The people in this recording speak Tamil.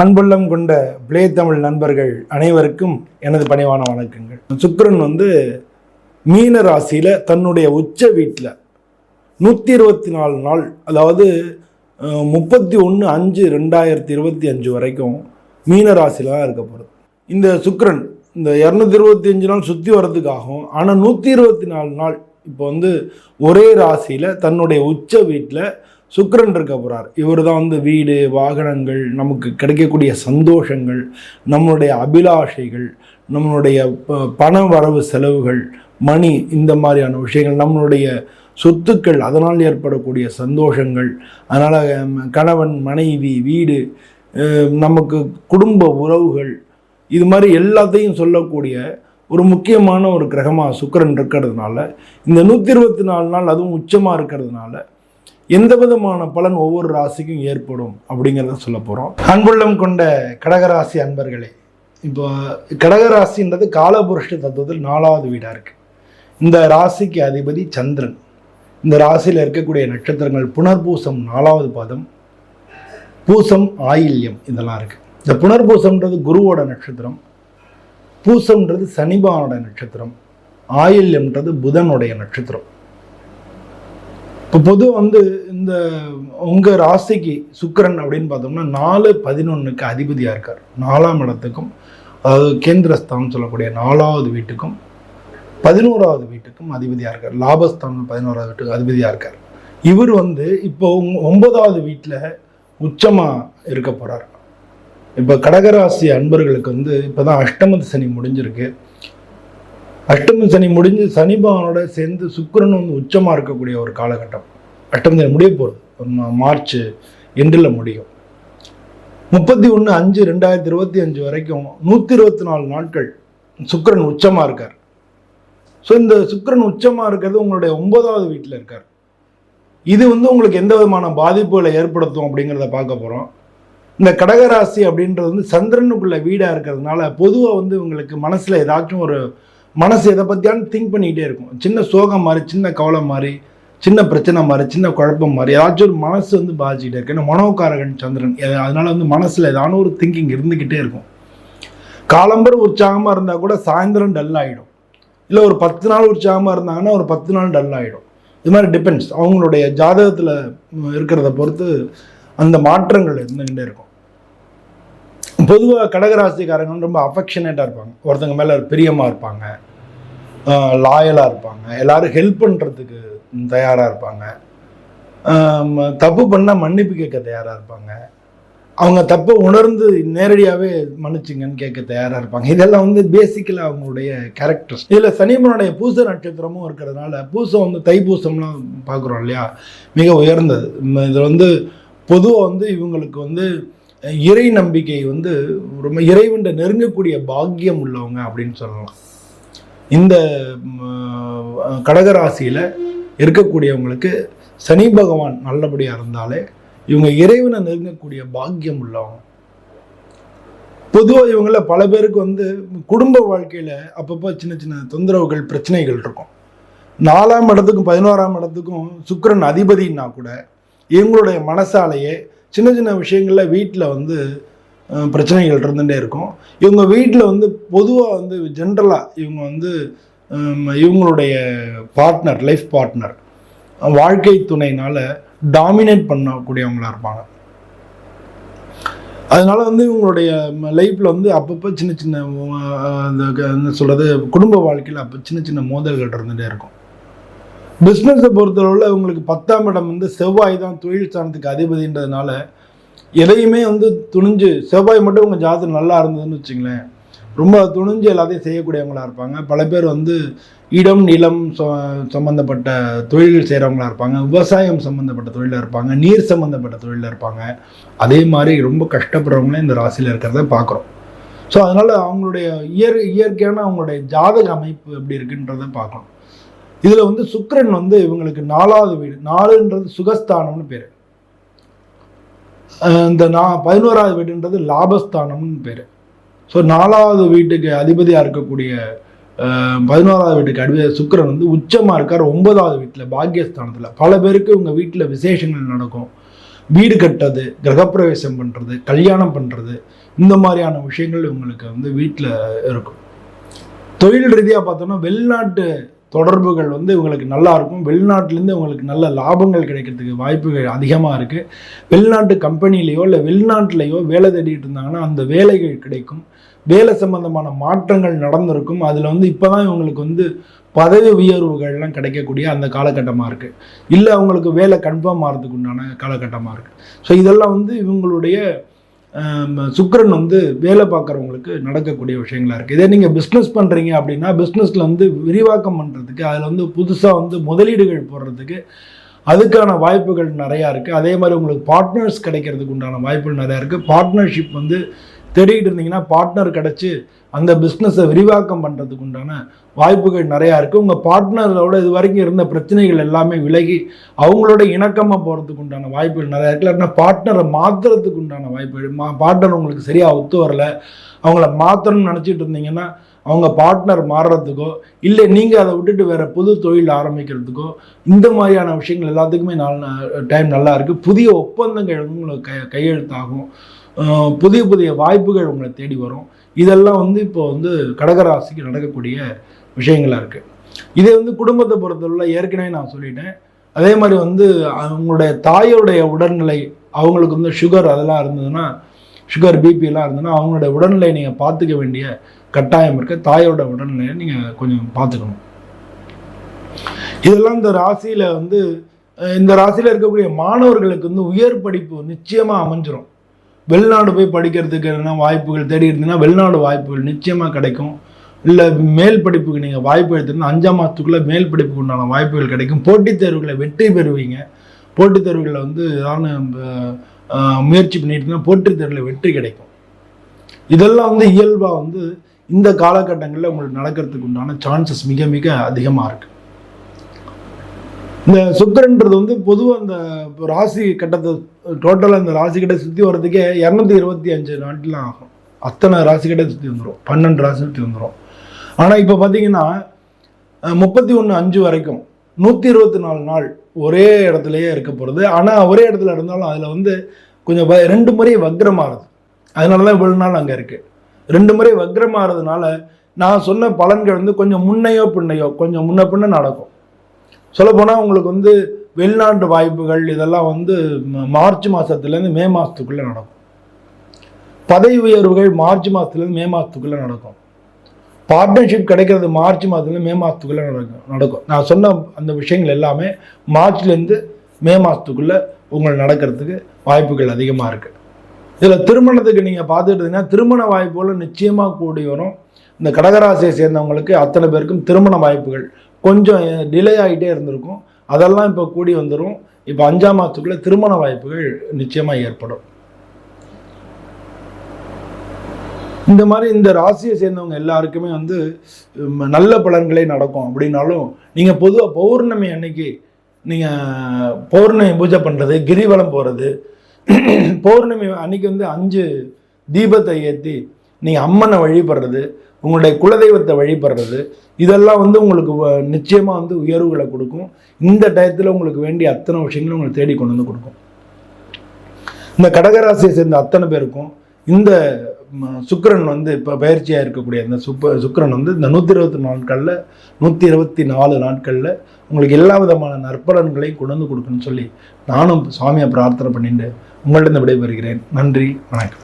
அன்புள்ளம் கொண்ட பிளே தமிழ் நண்பர்கள் அனைவருக்கும் எனது பணிவான வணக்கங்கள். சுக்கரன் வந்து மீன ராசியில் தன்னுடைய உச்ச வீட்டில் நூற்றி இருபத்தி நாலு நாள் அதாவது முப்பத்தி ஒன்று அஞ்சு ரெண்டாயிரத்தி இருபத்தி அஞ்சு வரைக்கும் மீன ராசியில் தான் இருக்க போகிறது இந்த சுக்கரன் இந்த இரநூத்தி இருபத்தி அஞ்சு நாள் சுற்றி வர்றதுக்காகும் ஆனால் நூற்றி இருபத்தி நாலு நாள் இப்போ வந்து ஒரே ராசியில் தன்னுடைய உச்ச வீட்டில் சுக்கரன் இருக்க போகிறார் இவர் தான் வந்து வீடு வாகனங்கள் நமக்கு கிடைக்கக்கூடிய சந்தோஷங்கள் நம்மளுடைய அபிலாஷைகள் நம்மளுடைய பண வரவு செலவுகள் மணி இந்த மாதிரியான விஷயங்கள் நம்மளுடைய சொத்துக்கள் அதனால் ஏற்படக்கூடிய சந்தோஷங்கள் அதனால் கணவன் மனைவி வீடு நமக்கு குடும்ப உறவுகள் இது மாதிரி எல்லாத்தையும் சொல்லக்கூடிய ஒரு முக்கியமான ஒரு கிரகமாக சுக்கரன் இருக்கிறதுனால இந்த நூற்றி இருபத்தி நாலு நாள் அதுவும் உச்சமாக இருக்கிறதுனால எந்த விதமான பலன் ஒவ்வொரு ராசிக்கும் ஏற்படும் அப்படிங்கிறத சொல்ல போகிறோம் அன்புள்ளம் கொண்ட கடகராசி அன்பர்களே இப்போ கடகராசின்றது காலபுருஷ தத்துவத்தில் நாலாவது வீடாக இருக்குது இந்த ராசிக்கு அதிபதி சந்திரன். இந்த ராசியில் இருக்கக்கூடிய நட்சத்திரங்கள் புனர்பூசம் நாலாவது பாதம் பூசம் ஆயில்யம் இதெல்லாம் இருக்குது இந்த புனர்பூசம்ன்றது குருவோட நட்சத்திரம் பூசம்ன்றது சனிபானோட நட்சத்திரம் ஆயில்யம்ன்றது புதனுடைய நட்சத்திரம். இப்போ பொதுவாக வந்து இந்த உங்கள் ராசிக்கு சுக்கரன் அப்படின்னு பார்த்தோம்னா நாலு பதினொன்றுக்கு அதிபதியாக இருக்கார். நாலாம் இடத்துக்கும் அதாவது கேந்திரஸ்தானம் சொல்லக்கூடிய நாலாவது வீட்டுக்கும் பதினோராவது வீட்டுக்கும் அதிபதியாக இருக்கார். லாபஸ்தானம் பதினோராவது வீட்டுக்கு அதிபதியாக இருக்கார். இவர் வந்து இப்போ ஒன்பதாவது வீட்டில் உச்சமாக இருக்க போகிறார் இப்போ கடகராசி அன்பர்களுக்கு வந்து இப்போ தான் அஷ்டமத்து சனி முடிஞ்சிருக்கு. அஷ்டம சனி முடிஞ்சு சனி பகவானோட சேர்ந்து சுக்கிரன் வந்து உச்சமாக இருக்கக்கூடிய ஒரு காலகட்டம். அஷ்டம சனி முடிய போகிறது மார்ச் எண்டில் முடியும். முப்பத்தி ஒன்று அஞ்சு ரெண்டாயிரத்தி இருபத்தி அஞ்சு வரைக்கும் நூற்றி இருபத்தி நாலு நாட்கள் சுக்கரன் உச்சமாக இருக்கார். ஸோ இந்த சுக்கரன் உச்சமாக இருக்கிறது உங்களுடைய ஒன்பதாவது வீட்டில் இருக்கார். இது வந்து உங்களுக்கு எந்த விதமான பாதிப்புகளை ஏற்படுத்தும் அப்படிங்கிறத பார்க்க போகிறோம் இந்த கடகராசி அப்படின்றது வந்து சந்திரனுக்குள்ள வீடாக இருக்கிறதுனால பொதுவாக வந்து உங்களுக்கு மனசில் ஏதாச்சும் ஒரு மனசு எதை பற்றியாலும் திங்க் பண்ணிக்கிட்டே இருக்கும். சின்ன சோகம் மாதிரி சின்ன கவலை மாதிரி சின்ன பிரச்சனை மாதிரி சின்ன குழப்பம் மாதிரி ஏதாச்சும் ஒரு மனசு வந்து பாதிச்சுக்கிட்டே இருக்கு. ஏன்னா மனோகாரகன் சந்திரன் அதனால் அதனால வந்து மனசில் ஏதான ஒரு திங்கிங் இருந்துக்கிட்டே இருக்கும். காலம்பர் உற்சாகமாக இருந்தால் கூட சாயந்தரம் டல் ஆகிடும் இல்லை ஒரு பத்து நாள் உற்சாகமாக இருந்தாங்கன்னா ஒரு பத்து நாள் டல் ஆகிடும் இது மாதிரி டிபெண்ட்ஸ் அவங்களுடைய ஜாதகத்தில் இருக்கிறத பொறுத்து அந்த மாற்றங்கள் இருந்துகிட்டே இருக்கும். பொதுவாக கடகராசிக்காரங்க ரொம்ப அஃபெக்ஷனேட்டாக இருப்பாங்க. ஒருத்தங்க மேலே பிரியமாக இருப்பாங்க. லாயலாக இருப்பாங்க. எல்லோரும் ஹெல்ப் பண்ணுறதுக்கு தயாராக இருப்பாங்க. தப்பு பண்ணால் மன்னிப்பு கேட்க தயாராக இருப்பாங்க. அவங்க தப்பை உணர்ந்து நேரடியாகவே மன்னிச்சிங்கன்னு கேட்க தயாராக இருப்பாங்க. இதெல்லாம் வந்து பேசிக்கலாக அவங்களுடைய கேரக்டர்ஸ் இதில் சனிமனுடைய பூச நட்சத்திரமும் இருக்கிறதுனால பூசம் வந்து தைப்பூசம்லாம் பார்க்குறோம் இல்லையா? மிக உயர்ந்தது. இதில் வந்து பொதுவாக வந்து இவங்களுக்கு வந்து இறை நம்பிக்கை வந்து ரொம்ப இறைவன் நெருங்கக்கூடிய பாக்கியம் உள்ளவங்க அப்படின்னு சொல்லலாம். இந்த கடகராசியில் இருக்கக்கூடியவங்களுக்கு சனி பகவான் நல்லபடியாக இருந்தாலே இவங்க இறைவனை நெருங்கக்கூடிய பாக்கியம் உள்ளவங்க. பொதுவாக இவங்கள பல பேருக்கு வந்து குடும்ப வாழ்க்கையில் அப்பப்போ சின்ன சின்ன தொந்தரவுகள் பிரச்சனைகள் இருக்கும். நாலாம் இடத்துக்கும் பதினோராம் இடத்துக்கும் சுக்கரன் அதிபதினா கூட இவங்களுடைய மனசாலேயே சின்ன சின்ன விஷயங்களில் வீட்டில் வந்து பிரச்சனைகள் இருந்துகிட்டே இருக்கும். இவங்க வீட்டில் வந்து பொதுவாக வந்து ஜென்ரலாக இவங்க வந்து இவங்களுடைய பார்ட்னர் லைஃப் பார்ட்னர் வாழ்க்கை துணைனால் டாமினேட் பண்ணக்கூடியவங்களாக இருப்பாங்க. அதனால வந்து இவங்களுடைய லைஃப்பில் வந்து அப்பப்போ சின்ன சின்ன அந்த க- என்ன சொல்கிறது குடும்ப வாழ்க்கையில் அப்போ சின்ன சின்ன மோதல்கள் இருந்துகிட்டே இருக்கும். பிஸ்னஸை பொறுத்தளவில் உங்களுக்கு பத்தாம் இடம் வந்து செவ்வாய் தான் தொழில் ஸ்தானத்துக்கு அதிபதின்றதுனால எதையுமே வந்து துணிஞ்சு செவ்வாய் மட்டும் உங்கள் ஜாதகம் நல்லா இருந்ததுன்னு வச்சுங்களேன் ரொம்ப துணிஞ்சு எல்லாத்தையும் செய்யக்கூடியவங்களாக இருப்பாங்க. பல பேர் வந்து இடம் நிலம் சம்மந்தப்பட்ட சம்பந்தப்பட்ட தொழில் செய்கிறவங்களா இருப்பாங்க. விவசாயம் சம்மந்தப்பட்ட தொழிலில் இருப்பாங்க. நீர் சம்மந்தப்பட்ட தொழிலில் இருப்பாங்க. அதே மாதிரி ரொம்ப கஷ்டப்படுறவங்களே இந்த ராசியில் இருக்கிறத பார்க்குறோம் ஸோ அதனால் அவங்களுடைய இயற் இயற்கையான அவங்களுடைய ஜாதக அமைப்பு எப்படி இருக்குன்றதை பார்க்கணும் இதில் வந்து சுக்கரன் வந்து இவங்களுக்கு நாலாவது வீடு. நாலுன்றது சுகஸ்தானம்னு பேர். இந்த நா பதினோராவது வீடுன்றது லாபஸ்தானம்னு பேர். ஸோ நாலாவது வீட்டுக்கு அதிபதியாக இருக்கக்கூடிய பதினோராவது வீட்டுக்கு அதிபதி சுக்கிரன் வந்து உச்சமாக இருக்கார் ஒன்பதாவது வீட்டில் பாக்கியஸ்தானத்தில் பல பேருக்கு உங்கள் வீட்டில் விசேஷங்கள் நடக்கும். வீடு கட்டுறது கிரகப்பிரவேசம் பண்ணுறது கல்யாணம் பண்ணுறது இந்த மாதிரியான விஷயங்கள் உங்களுக்கு வந்து வீட்டில் இருக்கும். தொழில் ரீதியாக பார்த்தோம்னா வெளிநாட்டு தொடர்புகள் வந்து இவங்களுக்கு நல்லா இருக்கும் வெளிநாட்டிலேருந்து இவங்களுக்கு நல்ல லாபங்கள் கிடைக்கிறதுக்கு வாய்ப்புகள் அதிகமாக இருக்குது வெளிநாட்டு கம்பெனிலேயோ இல்லை வெளிநாட்டிலேயோ வேலை தேடிட்டு இருந்தாங்கன்னா அந்த வேலைகள் கிடைக்கும். வேலை சம்பந்தமான மாற்றங்கள் நடந்திருக்கும். அதில் வந்து இப்போ தான் இவங்களுக்கு வந்து பதவி உயர்வுகள்லாம் கிடைக்கக்கூடிய அந்த காலகட்டமாக இருக்குது இல்லை அவங்களுக்கு வேலை கன்ஃபார்ம் ஆகிறதுக்கு உண்டான காலகட்டமாக இருக்குது ஸோ இதெல்லாம் வந்து இவங்களுடைய சுக்கரன் வந்து வேலை பார்க்குறவங்களுக்கு நடக்கக்கூடிய விஷயங்களாக இருக்குது இதே நீங்கள் பிஸ்னஸ் பண்ணுறீங்க அப்படின்னா பிஸ்னஸில் வந்து விரிவாக்கம் பண்ணுறதுக்கு அதில் வந்து புதுசாக வந்து முதலீடுகள் போடுறதுக்கு அதுக்கான வாய்ப்புகள் நிறையா இருக்குது அதே மாதிரி உங்களுக்கு பார்ட்னர்ஸ் கிடைக்கிறதுக்கு உண்டான வாய்ப்புகள் நிறையா இருக்குது பார்ட்னர்ஷிப் வந்து தேடிக்கிட்டு இருந்தீங்கன்னா பார்ட்னர் கிடச்சி அந்த பிஸ்னஸை விரிவாக்கம் பண்ணுறதுக்கு உண்டான வாய்ப்புகள் நிறையா இருக்குது உங்கள் பார்ட்னரோட இது வரைக்கும் இருந்த பிரச்சனைகள் எல்லாமே விலகி அவங்களோட இணக்கமாக போகிறதுக்கு உண்டான வாய்ப்புகள் நிறையா இருக்குது இல்லைன்னா பார்ட்னரை மாற்றுறதுக்கு உண்டான வாய்ப்புகள் மா பார்ட்னர் உங்களுக்கு சரியாக ஒத்து வரலை அவங்கள மாற்றணும்னு நினச்சிட்டு இருந்தீங்கன்னா அவங்க பார்ட்னர் மாறுறதுக்கோ இல்லை நீங்கள் அதை விட்டுட்டு வேறு புது தொழில் ஆரம்பிக்கிறதுக்கோ இந்த மாதிரியான விஷயங்கள் எல்லாத்துக்குமே நல்ல டைம் நல்லா இருக்குது புதிய ஒப்பந்தங்கள் உங்களுக்கு கை கையெழுத்தாகும். புதிய புதிய வாய்ப்புகள் உங்களை தேடி வரும். இதெல்லாம் வந்து இப்போ வந்து கடகராசிக்கு நடக்கக்கூடிய விஷயங்களாக இருக்குது இதே வந்து குடும்பத்தை பொறுத்தவரை ஏற்கனவே நான் சொல்லிட்டேன். அதே மாதிரி வந்து அவங்களுடைய தாயோடைய உடல்நிலை அவங்களுக்கு வந்து சுகர் அதெல்லாம் இருந்ததுன்னா சுகர் பிபிலாம் இருந்ததுன்னா அவங்களுடைய உடல்நிலையை நீங்கள் பார்த்துக்க வேண்டிய கட்டாயம் இருக்குது தாயோட உடல்நிலையை நீங்கள் கொஞ்சம் பார்த்துக்கணும். இதெல்லாம் இந்த ராசியில் வந்து இந்த ராசியில் இருக்கக்கூடிய மாணவர்களுக்கு வந்து உயர் படிப்பு நிச்சயமாக அமைஞ்சிரும். வெளிநாடு போய் படிக்கிறதுக்கு என்ன வாய்ப்புகள் தேடி இருந்தீங்கன்னா வெளிநாடு வாய்ப்புகள் நிச்சயமாக கிடைக்கும். இல்லை மேல் படிப்புக்கு நீங்கள் வாய்ப்பு எடுத்திருந்தா அஞ்சாம் மாதத்துக்குள்ளே மேல் படிப்புக்கு உண்டான வாய்ப்புகள் கிடைக்கும். போட்டித் தேர்வுகளை வெற்றி பெறுவீங்க. போட்டித் தேர்வுகளில் வந்து ஏதாவது முயற்சி பண்ணிட்டு போட்டித் தேர்வில் வெற்றி கிடைக்கும். இதெல்லாம் வந்து இயல்பாக வந்து இந்த காலகட்டங்களில் உங்களுக்கு நடக்கிறதுக்கு உண்டான சான்சஸ் மிக மிக அதிகமாக இருக்குது இந்த சுக்கரன்றது வந்து பொதுவாக அந்த ராசி கட்டத்தை டோட்டலாக இந்த ராசி கட்டை சுற்றி வர்றதுக்கே இரநூத்தி இருபத்தி அஞ்சு நாட்டிலாம் ஆகும். அத்தனை ராசி கட்டை சுற்றி வந்துடும் பன்னெண்டு ராசி சுற்றி வந்துடும் ஆனால் இப்போ பார்த்தீங்கன்னா முப்பத்தி ஒன்று அஞ்சு வரைக்கும் நூற்றி இருபத்தி நாலு நாள் ஒரே இடத்துலையே இருக்க போகிறது ஆனால் ஒரே இடத்துல இருந்தாலும் அதில் வந்து கொஞ்சம் ரெண்டு முறை வக்ரமாகுது அதனால தான் இவ்வளோ நாள் அங்கே இருக்குது ரெண்டு முறை வக்ரமாகிறதுனால நான் சொன்ன பலன்கள் வந்து கொஞ்சம் முன்னையோ பின்னையோ கொஞ்சம் முன்ன பின்ன நடக்கும். சொல்லப்போனால் உங்களுக்கு வந்து வெளிநாட்டு வாய்ப்புகள் இதெல்லாம் வந்து மார்ச் மாதத்துலேருந்து மே மாதத்துக்குள்ளே நடக்கும். பதவி உயர்வுகள் மார்ச் மாதத்துலேருந்து மே மாதத்துக்குள்ளே நடக்கும். பார்ட்னர்ஷிப் கிடைக்கிறது மார்ச் மாதத்துலேருந்து மே மாதத்துக்குள்ளே நடக்கும் நடக்கும். நான் சொன்ன அந்த விஷயங்கள் எல்லாமே மார்ச்லேருந்து மே மாதத்துக்குள்ளே உங்களை நடக்கிறதுக்கு வாய்ப்புகள் அதிகமாக இருக்குது இதில் திருமணத்துக்கு நீங்கள் பார்த்துக்கிட்டீங்கன்னா திருமண வாய்ப்புகளும் நிச்சயமாக கூடி வரும். இந்த கடகராசியை சேர்ந்தவங்களுக்கு அத்தனை பேருக்கும் திருமண வாய்ப்புகள் கொஞ்சம் டிலே ஆகிட்டே இருந்திருக்கும். அதெல்லாம் இப்போ கூடி வந்துடும் இப்போ அஞ்சாம் மாதத்துக்குள்ளே திருமண வாய்ப்புகள் நிச்சயமாக ஏற்படும். இந்த மாதிரி இந்த ராசியை சேர்ந்தவங்க எல்லாருக்குமே வந்து நல்ல பலன்களே நடக்கும். அப்படின்னாலும் நீங்கள் பொதுவாக பௌர்ணமி அன்னைக்கு நீங்கள் பௌர்ணமி பூஜை பண்ணுறது கிரிவலம் போகிறது பௌர்ணமி அன்னைக்கு வந்து அஞ்சு தீபத்தை ஏற்றி நீங்கள் அம்மனை வழிபடுறது உங்களுடைய குலதெய்வத்தை வழிபடுறது இதெல்லாம் வந்து உங்களுக்கு வ- வந்து உயர்வுகளை கொடுக்கும். இந்த டயத்தில் உங்களுக்கு வேண்டிய அத்தனை விஷயங்களும் உங்களுக்கு தேடி கொண்டு வந்து கொடுக்கும். இந்த கடகராசியை சேர்ந்த அத்தனை பேருக்கும் இந்த ம, வந்து இப்போ பயிற்சியாக இருக்கக்கூடிய இந்த சுப்ப சுக்கிரன் வந்து இந்த நூற்றி இருபத்தி நாட்களில் நூற்றி இருபத்தி நாலு நாட்களில் உங்களுக்கு எல்லா விதமான நற்பலன்களையும் கொண்டு வந்து கொடுக்குன்னு சொல்லி நானும் சுவாமியை பிரார்த்தனை பண்ணிட்டு உங்கள்ட்ட விடைபெறுகிறேன். நன்றி வணக்கம்.